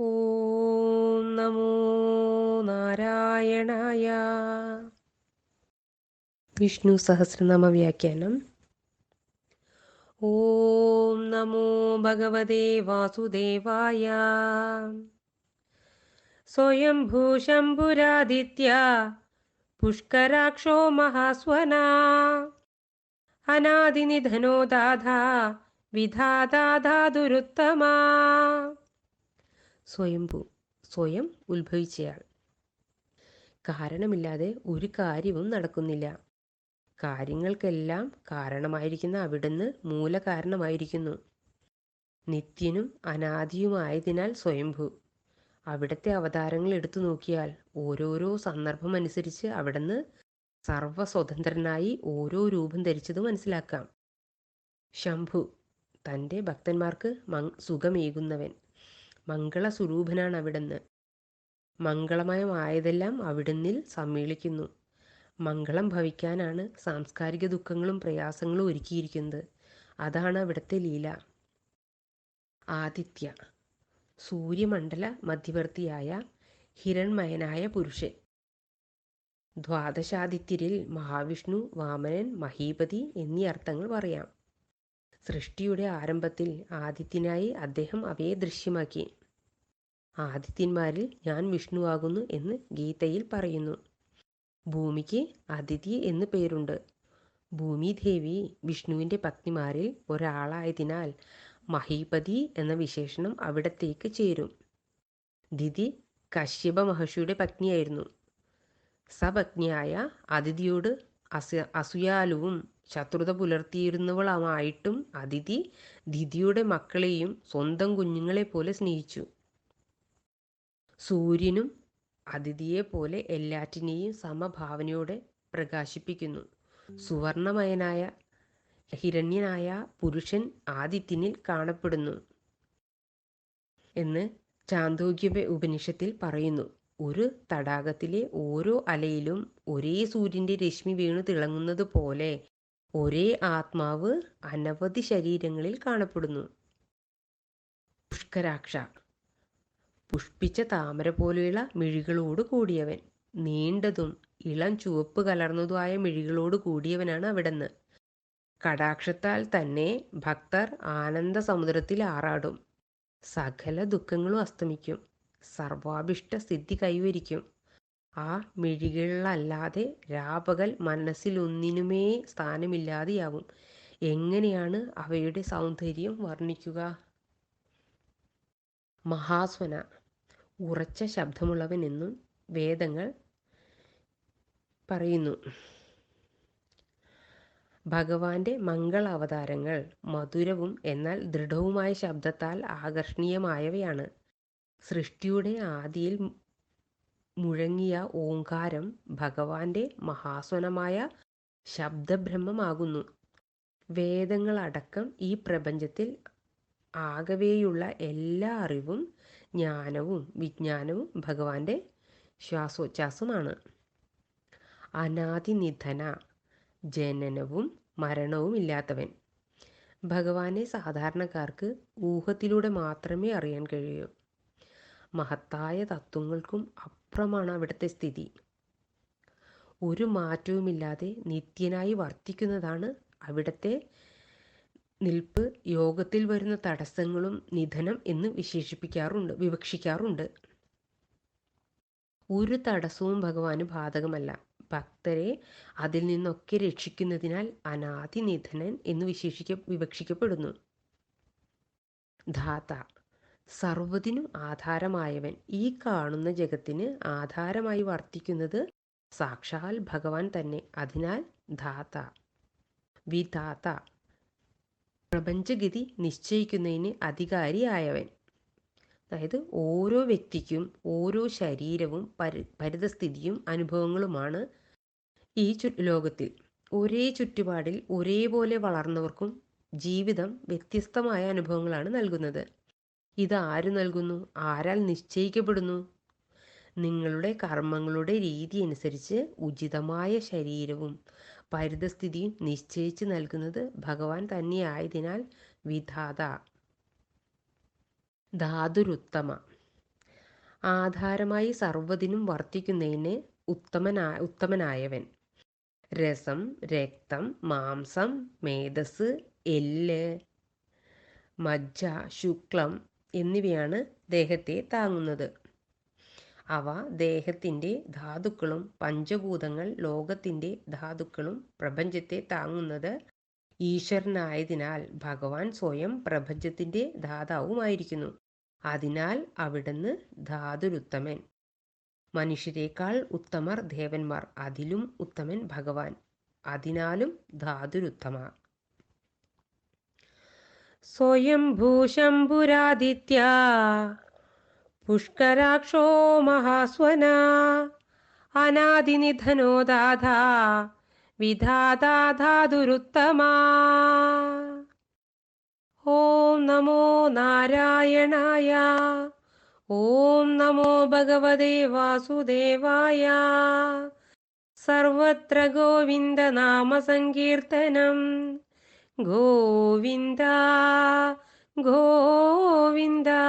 ഓം നമോ നാരായണായ. വിഷ്ണു സഹസ്രനാമ വ്യാഖ്യാനം. ഓം നമോ ഭഗവതേ വാസുദേവായ. സ്വയംഭൂശംഭുരാദിത്യ പുഷ്കരാക്ഷോ മഹാസ്വന. അനാദിനിധനോ ദാധാ വിധാതാധാതുരുത്തമാ സ്വയംഭൂ സ്വയം ഉത്ഭവിച്ചയാൾ. കാരണമില്ലാതെ ഒരു കാര്യവും നടക്കുന്നില്ല. കാര്യങ്ങൾക്കെല്ലാം കാരണമായിരിക്കുന്ന അവിടുന്ന് മൂലകാരണമായിരിക്കുന്നു. നിത്യനും അനാദിയുമായതിനാൽ സ്വയംഭൂ. അവിടുത്തെ അവതാരങ്ങൾ എടുത്തു നോക്കിയാൽ ഓരോരോ സന്ദർഭം അനുസരിച്ച് അവിടുന്ന് സർവസ്വതന്ത്രനായി ഓരോ രൂപം ധരിച്ചത് മനസ്സിലാക്കാം. ശംഭു തന്റെ ഭക്തന്മാർക്ക് മങ് സുഖമേകുന്നവൻ. മംഗളസ്വരൂപനാണ് അവിടുന്ന് മംഗളമയമായതെല്ലാം അവിടുന്നിൽ സമ്മേളിക്കുന്നു. മംഗളം ഭവിക്കാനാണ് സാംസ്കാരിക ദുഃഖങ്ങളും പ്രയാസങ്ങളും ഒരുക്കിയിരിക്കുന്നത്. അതാണ് അവിടുത്തെ ലീല. ആദിത്യ. സൂര്യമണ്ഡല മധ്യവർത്തിയായ ഹിരൺമയനായ പുരുഷൻ. ദ്വാദശാദിത്യരിൽ മഹാവിഷ്ണു വാമനൻ മഹീപതി എന്നീ അർത്ഥങ്ങൾ പറയാം. സൃഷ്ടിയുടെ ആരംഭത്തിൽ ആദിത്യനായി അദ്ദേഹം അവയെ ദൃശ്യമാക്കി. ആദിത്യന്മാരിൽ ഞാൻ വിഷ്ണുവാകുന്നു എന്ന് ഗീതയിൽ പറയുന്നു. ഭൂമിക്ക് അതിഥി എന്ന് പേരുണ്ട്. ഭൂമിദേവി വിഷ്ണുവിന്റെ പത്നിമാരിൽ ഒരാളായതിനാൽ മഹീപതി എന്ന വിശേഷണം അവിടത്തേക്ക് ചേരും. ദിതി കശ്യപ മഹർഷിയുടെ പത്നിയായിരുന്നു. സപത്നിയായ അതിഥിയോട് അസ അസൂയാലുവും ശത്രുത പുലർത്തിയിരുന്നവളായിട്ടും അതിഥി ദിതിയുടെ മക്കളെയും സ്വന്തം കുഞ്ഞുങ്ങളെ പോലെ സ്നേഹിച്ചു. സൂര്യനും അതിഥിയെ പോലെ എല്ലാറ്റിനെയും സമഭാവനയോടെ പ്രകാശിപ്പിക്കുന്നു. സുവർണമയനായ ഹിരണ്യനായ പുരുഷൻ ആദിത്യനിൽ കാണപ്പെടുന്നു എന്ന് ചാന്തോഗ്യ ഉപനിഷത്തിൽ പറയുന്നു. ഒരു തടാകത്തിലെ ഓരോ അലയിലും ഒരേ സൂര്യന്റെ രശ്മി വീണു തിളങ്ങുന്നത് പോലെ ഒരേ ആത്മാവ് അനവധി ശരീരങ്ങളിൽ കാണപ്പെടുന്നു. പുഷ്കരാക്ഷ. പുഷ്പിച്ച താമര പോലെയുള്ള മിഴികളോട് കൂടിയവൻ. നീണ്ടതും ഇളം ചുവപ്പ് കലർന്നതുമായ മിഴികളോട് കൂടിയവനാണ് അവിടുന്ന്. കടാക്ഷത്താൽ തന്നെ ഭക്തർ ആനന്ദ സമുദ്രത്തിൽ ആറാടും. സകല ദുഃഖങ്ങളും അസ്തമിക്കും. സർവാഭിഷ്ട സിദ്ധി കൈവരിക്കും. ആ മിഴികളിലല്ലാതെ രാപകൽ മനസ്സിലൊന്നിനുമേ സ്ഥാനമില്ലാതെയാവും. എങ്ങനെയാണ് അവയുടെ സൗന്ദര്യം വർണിക്കുക? മഹാസ്വന. ഉറച്ച ശബ്ദമുള്ളവനെന്നും വേദങ്ങൾ പറയുന്നു. ഭഗവാന്റെ മംഗള അവതാരങ്ങൾ മധുരവും എന്നാൽ ദൃഢവുമായ ശബ്ദത്താൽ ആകർഷണീയമായവയാണ്. സൃഷ്ടിയുടെ ആദിയിൽ മുഴങ്ങിയ ഓങ്കാരം ഭഗവാന്റെ മഹാസ്വനമായ ശബ്ദബ്രഹ്മമാകുന്നു. വേദങ്ങളടക്കം ഈ പ്രപഞ്ചത്തിൽ ആകവേയുള്ള എല്ലാ അറിവും ജ്ഞാനവും വിജ്ഞാനവും ഭഗവാന്റെ ശ്വാസോച്ഛാസമാണ്. അനാദിനിധന ജനനവും മരണവും ഇല്ലാത്തവൻ. ഭഗവാനെ സാധാരണക്കാർക്ക് ഊഹത്തിലൂടെ മാത്രമേ അറിയാൻ കഴിയൂ. മഹത്തായ തത്വങ്ങൾക്കും അപ്പുറമാണ് അവിടുത്തെ സ്ഥിതി. ഒരു മാറ്റവുമില്ലാതെ നിത്യനായി വർത്തിക്കുന്നതാണ് അവിടുത്തെ നിൽപ്പ്. യോഗത്തിൽ വരുന്ന തടസ്സങ്ങളും നിധനം എന്ന് വിശേഷിപ്പിക്കാറുണ്ട് വിവക്ഷിക്കാറുണ്ട്. ഒരു തടസ്സവും ഭഗവാന് ബാധകമല്ല. ഭക്തരെ അതിൽ നിന്നൊക്കെ രക്ഷിക്കുന്നതിനാൽ അനാദി നിധനൻ എന്ന് വിശേഷിക്ക വിവക്ഷിക്കപ്പെടുന്നു. ധാത സർവതിനും ആധാരമായവൻ. ഈ കാണുന്ന ജഗത്തിന് ആധാരമായി വർത്തിക്കുന്നത് സാക്ഷാൽ ഭഗവാൻ തന്നെ. അതിനാൽ ധാത. വിധാത. പ്രപഞ്ചഗതി നിശ്ചയിക്കുന്നതിന് അധികാരിയായവൻ. അതായത് ഓരോ വ്യക്തിക്കും ഓരോ ശരീരവും പരി പരിതസ്ഥിതിയും അനുഭവങ്ങളുമാണ് ഈ ചു ലോകത്തിൽ. ഒരേ ചുറ്റുപാടിൽ ഒരേപോലെ വളർന്നവർക്കും ജീവിതം വ്യത്യസ്തമായ അനുഭവങ്ങളാണ് നൽകുന്നത്. ഇത് ആര് നൽകുന്നു? ആരാൽ നിശ്ചയിക്കപ്പെടുന്നു? നിങ്ങളുടെ കർമ്മങ്ങളുടെ രീതി അനുസരിച്ച് ഉചിതമായ ശരീരവും പരിതസ്ഥിതിയും നിശ്ചയിച്ച് നൽകുന്നത് ഭഗവാൻ തന്നെയായതിനാൽ വിധാത. ധാതുരുത്തമ. ആധാരമായി സർവതിനും വർത്തിക്കുന്നതിന് ഉത്തമനാ ഉത്തമനായവൻ. രസം രക്തം മാംസം മേധസ് എല്ല് മജ്ജ ശുക്ലം എന്നിവയാണ് ദേഹത്തെ താങ്ങുന്നത്. അവ ദേഹത്തിന്റെ ധാതുക്കളും പഞ്ചഭൂതങ്ങൾ ലോകത്തിന്റെ ധാതുക്കളും പ്രപഞ്ചത്തെ താങ്ങുന്നത് ഈശ്വരനായതിനാൽ ഭഗവാൻ സ്വയം പ്രപഞ്ചത്തിന്റെ ധാതാവുമായിരിക്കുന്നു അതിനാൽ അവിടുന്ന് ധാതുരുത്തമൻ. മനുഷ്യരേക്കാൾ ഉത്തമർ ദേവന്മാർ. അതിലും ഉത്തമൻ ഭഗവാൻ. അതിനാലും ധാതുരുത്തമ. സ്വയം ഭൂശംഭുരാദിത്യ. പുഷ്കരാക്ഷോ മഹാസ്വന. അനാദിനിധനോ ദാധാ. വിധാതാധാതുരുത്തമാ ഓം നമോ നാരായണായ. ഓം നമോ ഭഗവതേ വാസുദേവായ. സർവത്ര ഗോവിന്ദ നാമ സങ്കീർത്തനം. गोविन्दा गोविन्दा